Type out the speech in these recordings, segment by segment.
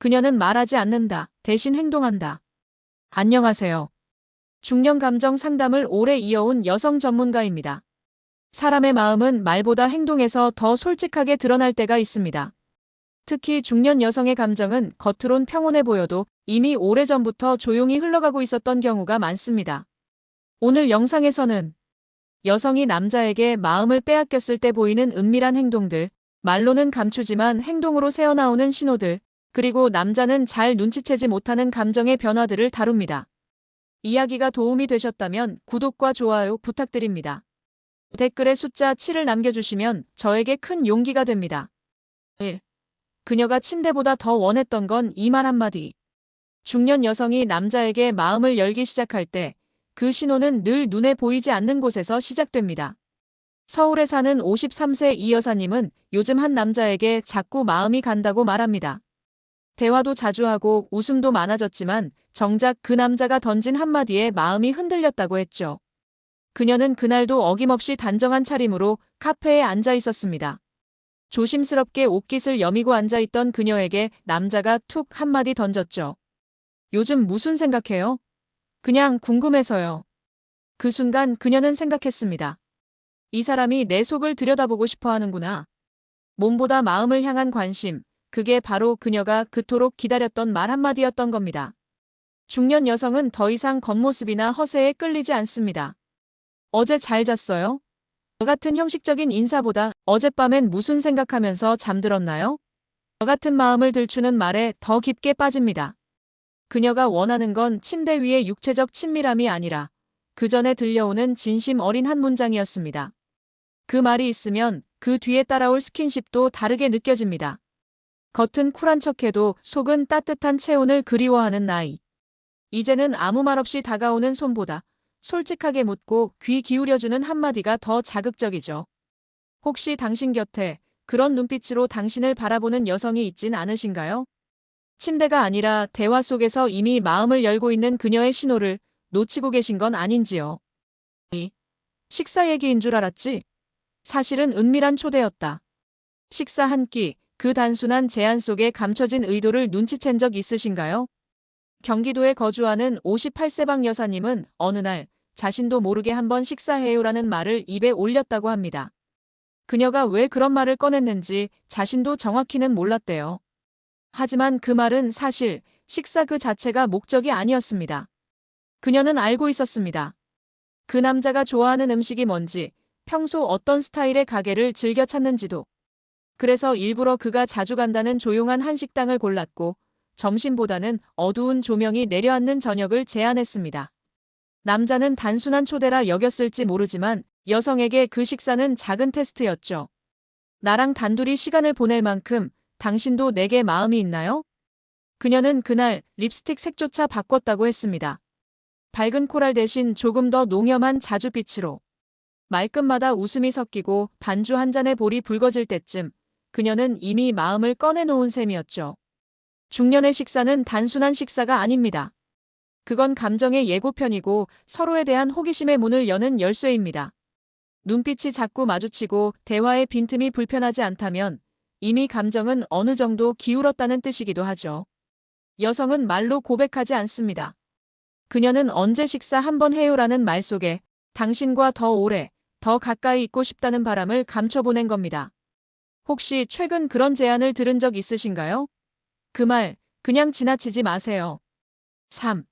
그녀는 말하지 않는다. 대신 행동한다. 안녕하세요. 중년 감정 상담을 오래 이어온 여성 전문가입니다. 사람의 마음은 말보다 행동에서 더 솔직하게 드러날 때가 있습니다. 특히 중년 여성의 감정은 겉으론 평온해 보여도 이미 오래전부터 조용히 흘러가고 있었던 경우가 많습니다. 오늘 영상에서는 여성이 남자에게 마음을 빼앗겼을 때 보이는 은밀한 행동들, 말로는 감추지만 행동으로 새어나오는 신호들, 그리고 남자는 잘 눈치채지 못하는 감정의 변화들을 다룹니다. 이야기가 도움이 되셨다면 구독과 좋아요 부탁드립니다. 댓글에 숫자 7을 남겨주시면 저에게 큰 용기가 됩니다. 1. 그녀가 침대보다 더 원했던 건 이 말 한마디. 중년 여성이 남자에게 마음을 열기 시작할 때 그 신호는 늘 눈에 보이지 않는 곳에서 시작됩니다. 서울에 사는 53세 이 여사님은 요즘 한 남자에게 자꾸 마음이 간다고 말합니다. 대화도 자주 하고 웃음도 많아졌지만 정작 그 남자가 던진 한마디에 마음이 흔들렸다고 했죠. 그녀는 그날도 어김없이 단정한 차림으로 카페에 앉아 있었습니다. 조심스럽게 옷깃을 여미고 앉아 있던 그녀에게 남자가 툭 한마디 던졌죠. 요즘 무슨 생각해요? 그냥 궁금해서요. 그 순간 그녀는 생각했습니다. 이 사람이 내 속을 들여다보고 싶어 하는구나. 몸보다 마음을 향한 관심, 그게 바로 그녀가 그토록 기다렸던 말 한마디였던 겁니다. 중년 여성은 더 이상 겉모습이나 허세에 끌리지 않습니다. 어제 잘 잤어요? 저 같은 형식적인 인사보다 어젯밤엔 무슨 생각하면서 잠들었나요? 저 같은 마음을 들추는 말에 더 깊게 빠집니다. 그녀가 원하는 건 침대 위의 육체적 친밀함이 아니라 그 전에 들려오는 진심 어린 한 문장이었습니다. 그 말이 있으면 그 뒤에 따라올 스킨십도 다르게 느껴집니다. 겉은 쿨한 척해도 속은 따뜻한 체온을 그리워하는 나이. 이제는 아무 말 없이 다가오는 손보다 솔직하게 묻고 귀 기울여주는 한마디가 더 자극적이죠. 혹시 당신 곁에 그런 눈빛으로 당신을 바라보는 여성이 있진 않으신가요? 침대가 아니라 대화 속에서 이미 마음을 열고 있는 그녀의 신호를 놓치고 계신 건 아닌지요. 이 식사 얘기인 줄 알았지? 사실은 은밀한 초대였다. 식사 한 끼, 그 단순한 제안 속에 감춰진 의도를 눈치챈 적 있으신가요? 경기도에 거주하는 58세방 여사님은 어느 날 자신도 모르게 한번 식사해요라는 말을 입에 올렸다고 합니다. 그녀가 왜 그런 말을 꺼냈는지 자신도 정확히는 몰랐대요. 하지만 그 말은 사실 식사 그 자체가 목적이 아니었습니다. 그녀는 알고 있었습니다. 그 남자가 좋아하는 음식이 뭔지, 평소 어떤 스타일의 가게를 즐겨 찾는지도. 그래서 일부러 그가 자주 간다는 조용한 한식당을 골랐고, 점심보다는 어두운 조명이 내려앉는 저녁을 제안했습니다. 남자는 단순한 초대라 여겼을지 모르지만 여성에게 그 식사는 작은 테스트였죠. 나랑 단둘이 시간을 보낼 만큼 당신도 내게 마음이 있나요? 그녀는 그날 립스틱 색조차 바꿨다고 했습니다. 밝은 코랄 대신 조금 더 농염한 자주빛으로. 말끝마다 웃음이 섞이고 반주 한 잔의 볼이 붉어질 때쯤 그녀는 이미 마음을 꺼내놓은 셈이었죠. 중년의 식사는 단순한 식사가 아닙니다. 그건 감정의 예고편이고 서로에 대한 호기심의 문을 여는 열쇠입니다. 눈빛이 자꾸 마주치고 대화의 빈틈이 불편하지 않다면 이미 감정은 어느 정도 기울었다는 뜻이기도 하죠. 여성은 말로 고백하지 않습니다. 그녀는 언제 식사 한번 해요라는 말 속에 당신과 더 오래, 더 가까이 있고 싶다는 바람을 감춰보낸 겁니다. 혹시 최근 그런 제안을 들은 적 있으신가요? 그 말, 그냥 지나치지 마세요. 3.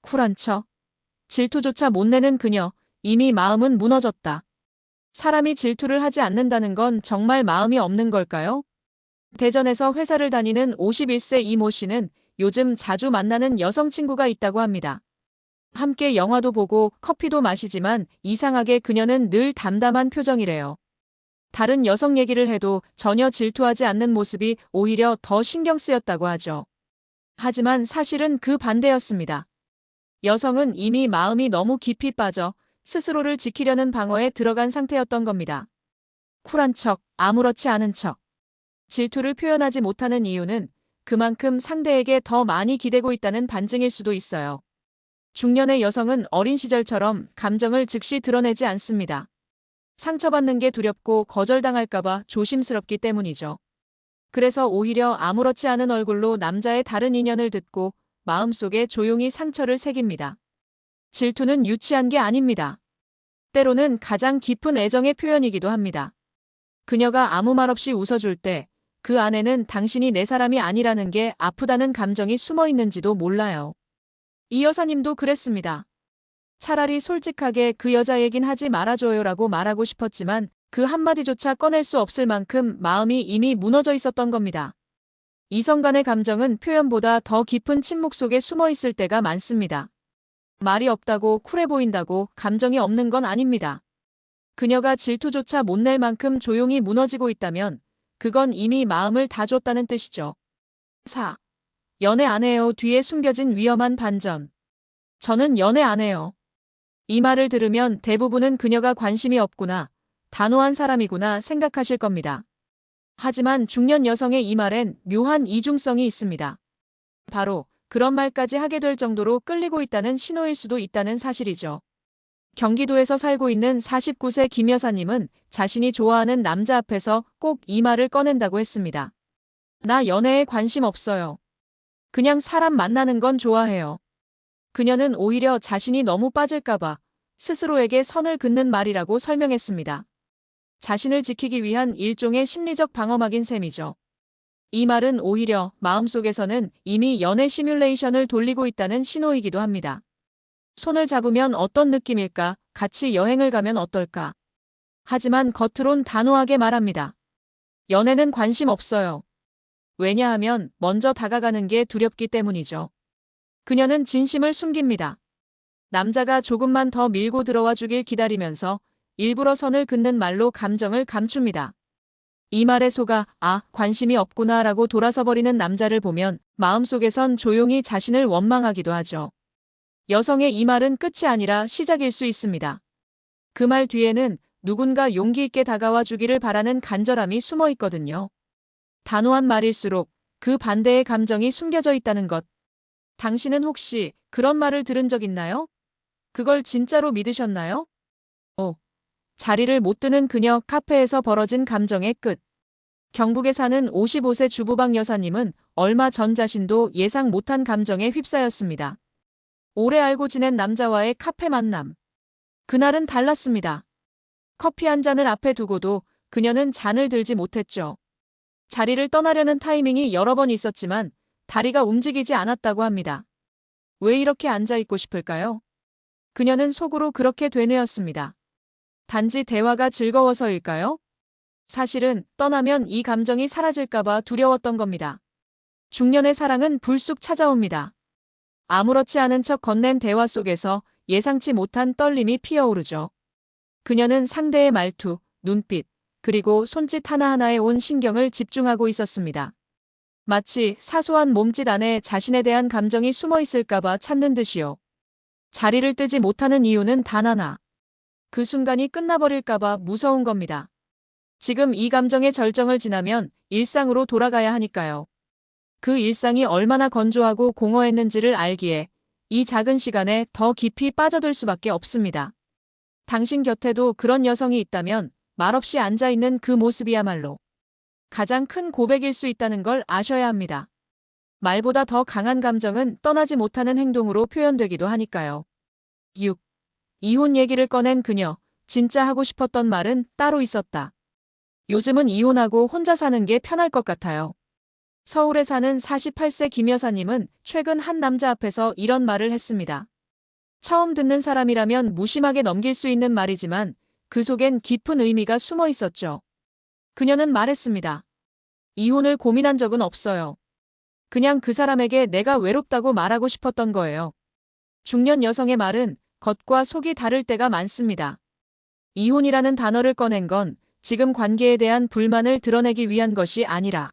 쿨한 척. 질투조차 못 내는 그녀, 이미 마음은 무너졌다. 사람이 질투를 하지 않는다는 건 정말 마음이 없는 걸까요? 대전에서 회사를 다니는 51세 이모 씨는 요즘 자주 만나는 여성 친구가 있다고 합니다. 함께 영화도 보고 커피도 마시지만 이상하게 그녀는 늘 담담한 표정이래요. 다른 여성 얘기를 해도 전혀 질투하지 않는 모습이 오히려 더 신경 쓰였다고 하죠. 하지만 사실은 그 반대였습니다. 여성은 이미 마음이 너무 깊이 빠져 스스로를 지키려는 방어에 들어간 상태였던 겁니다. 쿨한 척, 아무렇지 않은 척. 질투를 표현하지 못하는 이유는 그만큼 상대에게 더 많이 기대고 있다는 반증일 수도 있어요. 중년의 여성은 어린 시절처럼 감정을 즉시 드러내지 않습니다. 상처받는 게 두렵고 거절당할까봐 조심스럽기 때문이죠. 그래서 오히려 아무렇지 않은 얼굴로 남자의 다른 인연을 듣고 마음속에 조용히 상처를 새깁니다. 질투는 유치한 게 아닙니다. 때로는 가장 깊은 애정의 표현이기도 합니다. 그녀가 아무 말 없이 웃어줄 때 그 안에는 당신이 내 사람이 아니라는 게 아프다는 감정이 숨어 있는지도 몰라요. 이 여사님도 그랬습니다. 차라리 솔직하게 그 여자 얘긴 하지 말아줘요라고 말하고 싶었지만 그 한마디조차 꺼낼 수 없을 만큼 마음이 이미 무너져 있었던 겁니다. 이성 간의 감정은 표현보다 더 깊은 침묵 속에 숨어 있을 때가 많습니다. 말이 없다고 쿨해 보인다고 감정이 없는 건 아닙니다. 그녀가 질투조차 못 낼 만큼 조용히 무너지고 있다면 그건 이미 마음을 다 줬다는 뜻이죠. 4. 연애 안 해요 뒤에 숨겨진 위험한 반전. 저는 연애 안 해요. 이 말을 들으면 대부분은 그녀가 관심이 없구나, 단호한 사람이구나 생각하실 겁니다. 하지만 중년 여성의 이 말엔 묘한 이중성이 있습니다. 바로 그런 말까지 하게 될 정도로 끌리고 있다는 신호일 수도 있다는 사실이죠. 경기도에서 살고 있는 49세 김 여사님은 자신이 좋아하는 남자 앞에서 꼭 이 말을 꺼낸다고 했습니다. 나 연애에 관심 없어요. 그냥 사람 만나는 건 좋아해요. 그녀는 오히려 자신이 너무 빠질까봐 스스로에게 선을 긋는 말이라고 설명했습니다. 자신을 지키기 위한 일종의 심리적 방어막인 셈이죠. 이 말은 오히려 마음속에서는 이미 연애 시뮬레이션을 돌리고 있다는 신호이기도 합니다. 손을 잡으면 어떤 느낌일까? 같이 여행을 가면 어떨까? 하지만 겉으론 단호하게 말합니다. 연애는 관심 없어요. 왜냐하면 먼저 다가가는 게 두렵기 때문이죠. 그녀는 진심을 숨깁니다. 남자가 조금만 더 밀고 들어와 주길 기다리면서 일부러 선을 긋는 말로 감정을 감춥니다. 이 말에 속아 아 관심이 없구나 라고 돌아서 버리는 남자를 보면 마음속에선 조용히 자신을 원망하기도 하죠. 여성의 이 말은 끝이 아니라 시작일 수 있습니다. 그 말 뒤에는 누군가 용기 있게 다가와 주기를 바라는 간절함이 숨어 있거든요. 단호한 말일수록 그 반대의 감정이 숨겨져 있다는 것. 당신은 혹시 그런 말을 들은 적 있나요? 그걸 진짜로 믿으셨나요? 오. 자리를 못 드는 그녀 카페에서 벌어진 감정의 끝. 경북에 사는 55세 주부방 여사님은 얼마 전 자신도 예상 못한 감정에 휩싸였습니다. 오래 알고 지낸 남자와의 카페 만남. 그날은 달랐습니다. 커피 한 잔을 앞에 두고도 그녀는 잔을 들지 못했죠. 자리를 떠나려는 타이밍이 여러 번 있었지만 다리가 움직이지 않았다고 합니다. 왜 이렇게 앉아있고 싶을까요? 그녀는 속으로 그렇게 되뇌었습니다. 단지 대화가 즐거워서일까요? 사실은 떠나면 이 감정이 사라질까봐 두려웠던 겁니다. 중년의 사랑은 불쑥 찾아옵니다. 아무렇지 않은 척 건넨 대화 속에서 예상치 못한 떨림이 피어오르죠. 그녀는 상대의 말투, 눈빛, 그리고 손짓 하나하나에 온 신경을 집중하고 있었습니다. 마치 사소한 몸짓 안에 자신에 대한 감정이 숨어 있을까봐 찾는 듯이요. 자리를 뜨지 못하는 이유는 단 하나. 그 순간이 끝나버릴까봐 무서운 겁니다. 지금 이 감정의 절정을 지나면 일상으로 돌아가야 하니까요. 그 일상이 얼마나 건조하고 공허했는지를 알기에 이 작은 시간에 더 깊이 빠져들 수밖에 없습니다. 당신 곁에도 그런 여성이 있다면 말없이 앉아있는 그 모습이야말로 가장 큰 고백일 수 있다는 걸 아셔야 합니다. 말보다 더 강한 감정은 떠나지 못하는 행동으로 표현되기도 하니까요. 6. 이혼 얘기를 꺼낸 그녀. 진짜 하고 싶었던 말은 따로 있었다. 요즘은 이혼하고 혼자 사는 게 편할 것 같아요. 서울에 사는 48세 김 여사님은 최근 한 남자 앞에서 이런 말을 했습니다. 처음 듣는 사람이라면 무심하게 넘길 수 있는 말이지만 그 속엔 깊은 의미가 숨어 있었죠. 그녀는 말했습니다. 이혼을 고민한 적은 없어요. 그냥 그 사람에게 내가 외롭다고 말하고 싶었던 거예요. 중년 여성의 말은 겉과 속이 다를 때가 많습니다. 이혼이라는 단어를 꺼낸 건 지금 관계에 대한 불만을 드러내기 위한 것이 아니라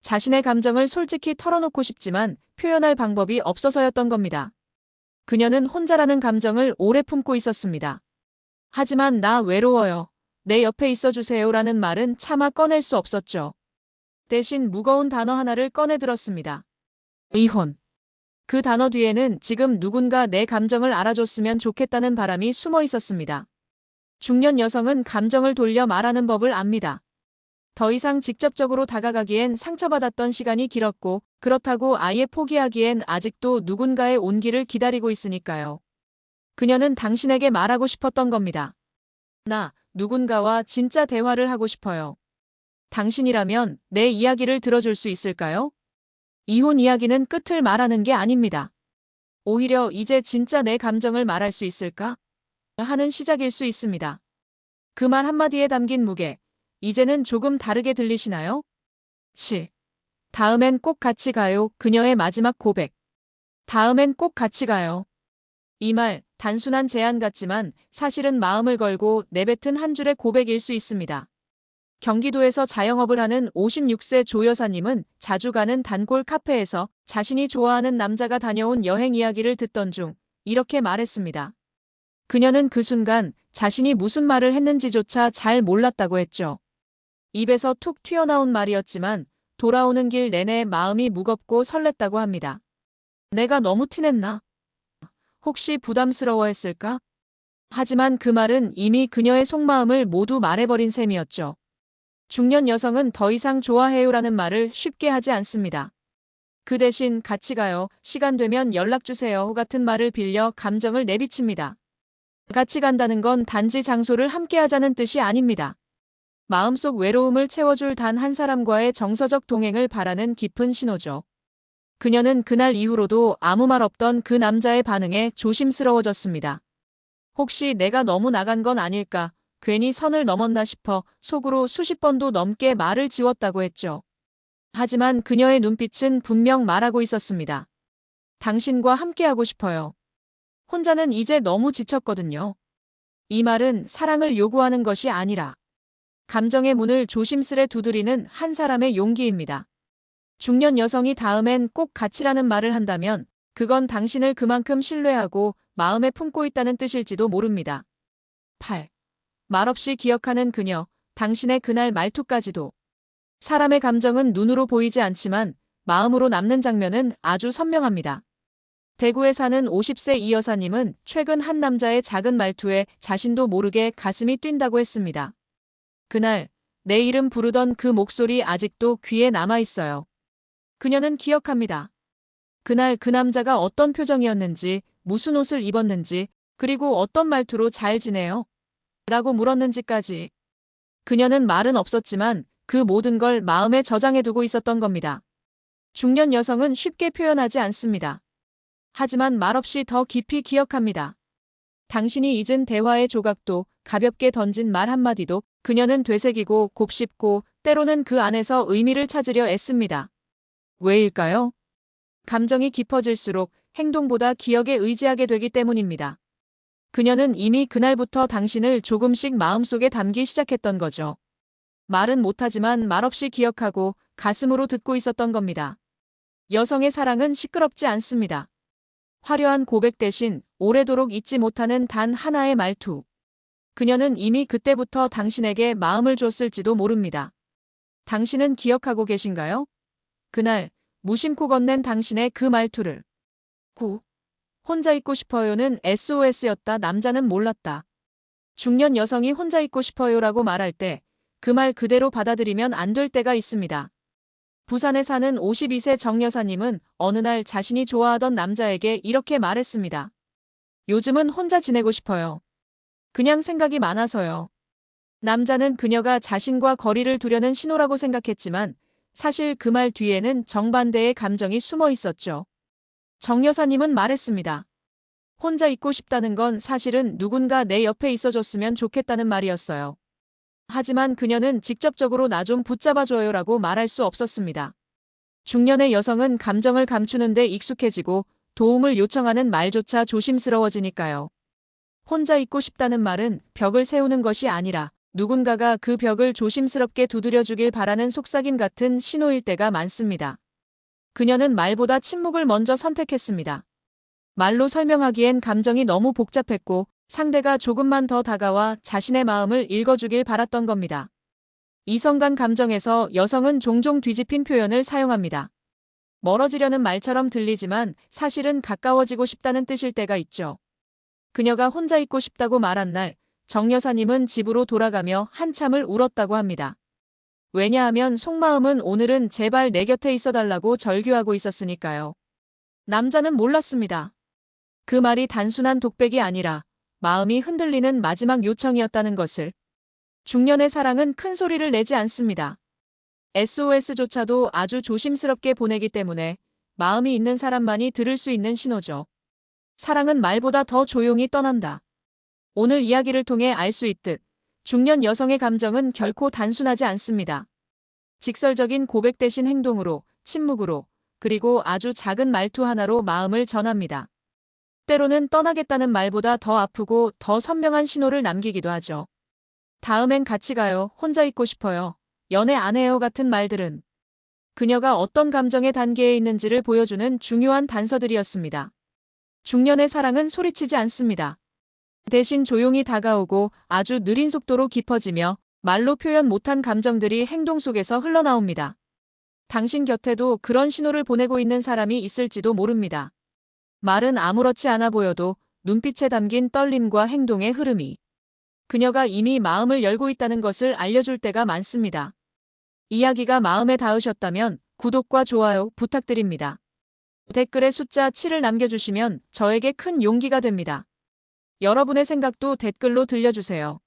자신의 감정을 솔직히 털어놓고 싶지만 표현할 방법이 없어서였던 겁니다. 그녀는 혼자라는 감정을 오래 품고 있었습니다. 하지만 나 외로워요. 내 옆에 있어주세요라는 말은 차마 꺼낼 수 없었죠. 대신 무거운 단어 하나를 꺼내 들었습니다. 이혼. 그 단어 뒤에는 지금 누군가 내 감정을 알아줬으면 좋겠다는 바람이 숨어 있었습니다. 중년 여성은 감정을 돌려 말하는 법을 압니다. 더 이상 직접적으로 다가가기엔 상처받았던 시간이 길었고 그렇다고 아예 포기하기엔 아직도 누군가의 온기를 기다리고 있으니까요. 그녀는 당신에게 말하고 싶었던 겁니다. 나 누군가와 진짜 대화를 하고 싶어요. 당신이라면 내 이야기를 들어줄 수 있을까요? 이혼 이야기는 끝을 말하는 게 아닙니다. 오히려 이제 진짜 내 감정을 말할 수 있을까? 하는 시작일 수 있습니다. 그 말 한마디에 담긴 무게, 이제는 조금 다르게 들리시나요? 7. 다음엔 꼭 같이 가요. 그녀의 마지막 고백. 다음엔 꼭 같이 가요. 이 말, 단순한 제안 같지만 사실은 마음을 걸고 내뱉은 한 줄의 고백일 수 있습니다. 경기도에서 자영업을 하는 56세 조 여사님은 자주 가는 단골 카페에서 자신이 좋아하는 남자가 다녀온 여행 이야기를 듣던 중 이렇게 말했습니다. 그녀는 그 순간 자신이 무슨 말을 했는지조차 잘 몰랐다고 했죠. 입에서 툭 튀어나온 말이었지만 돌아오는 길 내내 마음이 무겁고 설렜다고 합니다. 내가 너무 티냈나? 혹시 부담스러워했을까? 하지만 그 말은 이미 그녀의 속마음을 모두 말해버린 셈이었죠. 중년 여성은 더 이상 좋아해요라는 말을 쉽게 하지 않습니다. 그 대신 같이 가요, 시간 되면 연락주세요 같은 말을 빌려 감정을 내비칩니다. 같이 간다는 건 단지 장소를 함께 하자는 뜻이 아닙니다. 마음속 외로움을 채워줄 단 한 사람과의 정서적 동행을 바라는 깊은 신호죠. 그녀는 그날 이후로도 아무 말 없던 그 남자의 반응에 조심스러워졌습니다. 혹시 내가 너무 나간 건 아닐까, 괜히 선을 넘었나 싶어 속으로 수십 번도 넘게 말을 지웠다고 했죠. 하지만 그녀의 눈빛은 분명 말하고 있었습니다. 당신과 함께하고 싶어요. 혼자는 이제 너무 지쳤거든요. 이 말은 사랑을 요구하는 것이 아니라 감정의 문을 조심스레 두드리는 한 사람의 용기입니다. 중년 여성이 다음엔 꼭 같이라는 말을 한다면 그건 당신을 그만큼 신뢰하고 마음에 품고 있다는 뜻일지도 모릅니다. 8. 말없이 기억하는 그녀, 당신의 그날 말투까지도. 사람의 감정은 눈으로 보이지 않지만 마음으로 남는 장면은 아주 선명합니다. 대구에 사는 50세 이 여사님은 최근 한 남자의 작은 말투에 자신도 모르게 가슴이 뛴다고 했습니다. 그날 내 이름 부르던 그 목소리 아직도 귀에 남아 있어요. 그녀는 기억합니다. 그날 그 남자가 어떤 표정이었는지, 무슨 옷을 입었는지, 그리고 어떤 말투로 잘 지내요? 라고 물었는지까지. 그녀는 말은 없었지만 그 모든 걸 마음에 저장해두고 있었던 겁니다. 중년 여성은 쉽게 표현하지 않습니다. 하지만 말없이 더 깊이 기억합니다. 당신이 잊은 대화의 조각도 가볍게 던진 말 한마디도 그녀는 되새기고 곱씹고 때로는 그 안에서 의미를 찾으려 애씁니다. 왜일까요? 감정이 깊어질수록 행동보다 기억에 의지하게 되기 때문입니다. 그녀는 이미 그날부터 당신을 조금씩 마음속에 담기 시작했던 거죠. 말은 못하지만 말없이 기억하고 가슴으로 듣고 있었던 겁니다. 여성의 사랑은 시끄럽지 않습니다. 화려한 고백 대신 오래도록 잊지 못하는 단 하나의 말투. 그녀는 이미 그때부터 당신에게 마음을 줬을지도 모릅니다. 당신은 기억하고 계신가요? 그날 무심코 건넨 당신의 그 말투를. 9. 혼자 있고 싶어요는 SOS였다. 남자는 몰랐다. 중년 여성이 혼자 있고 싶어요라고 말할 때 그 말 그대로 받아들이면 안 될 때가 있습니다. 부산에 사는 52세 정 여사님은 어느 날 자신이 좋아하던 남자에게 이렇게 말했습니다. 요즘은 혼자 지내고 싶어요. 그냥 생각이 많아서요. 남자는 그녀가 자신과 거리를 두려는 신호라고 생각했지만 사실 그 말 뒤에는 정반대의 감정이 숨어 있었죠. 정 여사님은 말했습니다. 혼자 있고 싶다는 건 사실은 누군가 내 옆에 있어줬으면 좋겠다는 말이었어요. 하지만 그녀는 직접적으로 나 좀 붙잡아줘요 라고 말할 수 없었습니다. 중년의 여성은 감정을 감추는데 익숙해지고 도움을 요청하는 말조차 조심스러워지니까요. 혼자 있고 싶다는 말은 벽을 세우는 것이 아니라 누군가가 그 벽을 조심스럽게 두드려주길 바라는 속삭임 같은 신호일 때가 많습니다. 그녀는 말보다 침묵을 먼저 선택했습니다. 말로 설명하기엔 감정이 너무 복잡했고 상대가 조금만 더 다가와 자신의 마음을 읽어주길 바랐던 겁니다. 이성 간 감정에서 여성은 종종 뒤집힌 표현을 사용합니다. 멀어지려는 말처럼 들리지만 사실은 가까워지고 싶다는 뜻일 때가 있죠. 그녀가 혼자 있고 싶다고 말한 날, 정 여사님은 집으로 돌아가며 한참을 울었다고 합니다. 왜냐하면 속마음은 오늘은 제발 내 곁에 있어 달라고 절규하고 있었으니까요. 남자는 몰랐습니다. 그 말이 단순한 독백이 아니라 마음이 흔들리는 마지막 요청이었다는 것을. 중년의 사랑은 큰 소리를 내지 않습니다. SOS조차도 아주 조심스럽게 보내기 때문에 마음이 있는 사람만이 들을 수 있는 신호죠. 사랑은 말보다 더 조용히 떠난다. 오늘 이야기를 통해 알 수 있듯 중년 여성의 감정은 결코 단순하지 않습니다. 직설적인 고백 대신 행동으로, 침묵으로, 그리고 아주 작은 말투 하나로 마음을 전합니다. 때로는 떠나겠다는 말보다 더 아프고 더 선명한 신호를 남기기도 하죠. 다음엔 같이 가요. 혼자 있고 싶어요. 연애 안 해요 같은 말들은 그녀가 어떤 감정의 단계에 있는지를 보여주는 중요한 단서들이었습니다. 중년의 사랑은 소리치지 않습니다. 대신 조용히 다가오고 아주 느린 속도로 깊어지며 말로 표현 못한 감정들이 행동 속에서 흘러나옵니다. 당신 곁에도 그런 신호를 보내고 있는 사람이 있을지도 모릅니다. 말은 아무렇지 않아 보여도 눈빛에 담긴 떨림과 행동의 흐름이 그녀가 이미 마음을 열고 있다는 것을 알려줄 때가 많습니다. 이야기가 마음에 닿으셨다면 구독과 좋아요 부탁드립니다. 댓글에 숫자 7을 남겨주시면 저에게 큰 용기가 됩니다. 여러분의 생각도 댓글로 들려주세요.